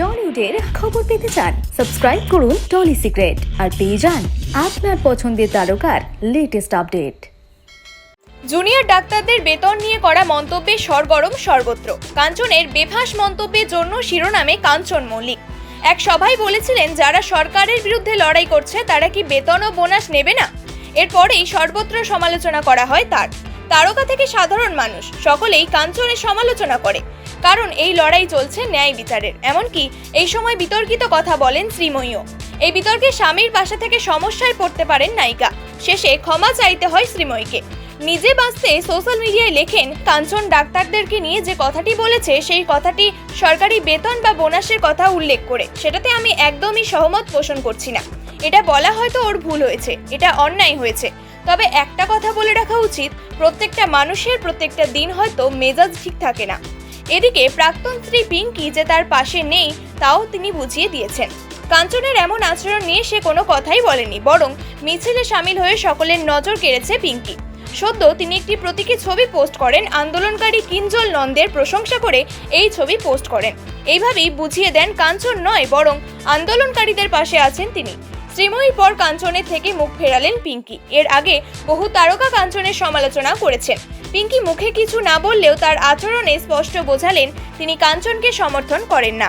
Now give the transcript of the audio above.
টলিউডের খবর পেতে চান, সাবস্ক্রাইব করুন টলি সিক্রেট আর পেয়ে যান আপনার পছন্দের তারকার লেটেস্ট আপডেট জুনিয়র ডাক্তারদের বেতন নিয়ে করা মন্তব্যে সরগরম সর্বত্র। কাঞ্চনের বেফাস মন্তব্যের জন্য শিরোনামে কাঞ্চন মল্লিক। এক সভায় বলেছিলেন, যারা সরকারের বিরুদ্ধে লড়াই করছে, তারা কি বেতন ও বোনাস নেবে না? এরপরেই সর্বত্র সমালোচনা করা হয় তার। তারকা থেকে সাধারণ মানুষ, সকলেই কাঞ্চনের সমালোচনা করে। কারণ এই লড়াই চলছে ন্যায় বিচারের। এমনকি এই সময় বিতর্কিত কথা বলেন শ্রীময়ীও। এই বিতর্কে স্বামীর পাশে থেকে সমস্যায় পড়তে পারেন নায়িকা। শেষে ক্ষমা চাইতে হয় শ্রীময়ীকে। নিজে বাঁচতে সোশ্যাল মিডিয়ায় লেখেন, কাঞ্চন ডাক্তারদেরকে নিয়ে যে কথাটি বলেছে, সেই কথাটি সরকারি বেতন বা বোনাসের কথা উল্লেখ করে। সেটাতে আমি একদমই সহমত পোষণ করছি না। এটা বলা হয়তো ওর ভুল হয়েছে। এটা অন্যায় হয়েছে। তবে একটা কথা বলে রাখা উচিত, প্রত্যেকটা মানুষের প্রত্যেকটা দিন হয়তো মেজাজ ঠিক থাকে না। এদিকে প্রাক্তন স্ত্রী পিঙ্কি যে তার পাশে নেই, তাও তিনি বুঝিয়ে দিয়েছেন। কাঞ্চনের এমন আচরণ নিয়ে সে কোনো কথাই বলেনি, বরং মিছিলে সামিল হয়ে সকলের নজর কেড়েছে পিঙ্কি। সদ্য তিনি একটি প্রতীকী ছবি পোস্ট করেন, আন্দোলনকারী কিঞ্জল নন্দের প্রশংসা করে এই ছবি পোস্ট করেন। এইভাবেই বুঝিয়ে দেন কাঞ্চন নয়, বরং আন্দোলনকারীদের পাশে আছেন তিনি। শ্রীময়ীর পর কাঞ্চনের থেকে মুখ ফেরালেন পিঙ্কি। এর আগে বহু তারকা কাঞ্চনের সমালোচনা করেছেন। পিঙ্কি মুখে কিছু না বললেও তার আচরণে স্পষ্ট বোঝালেন তিনি কাঞ্চনকে সমর্থন করেন না।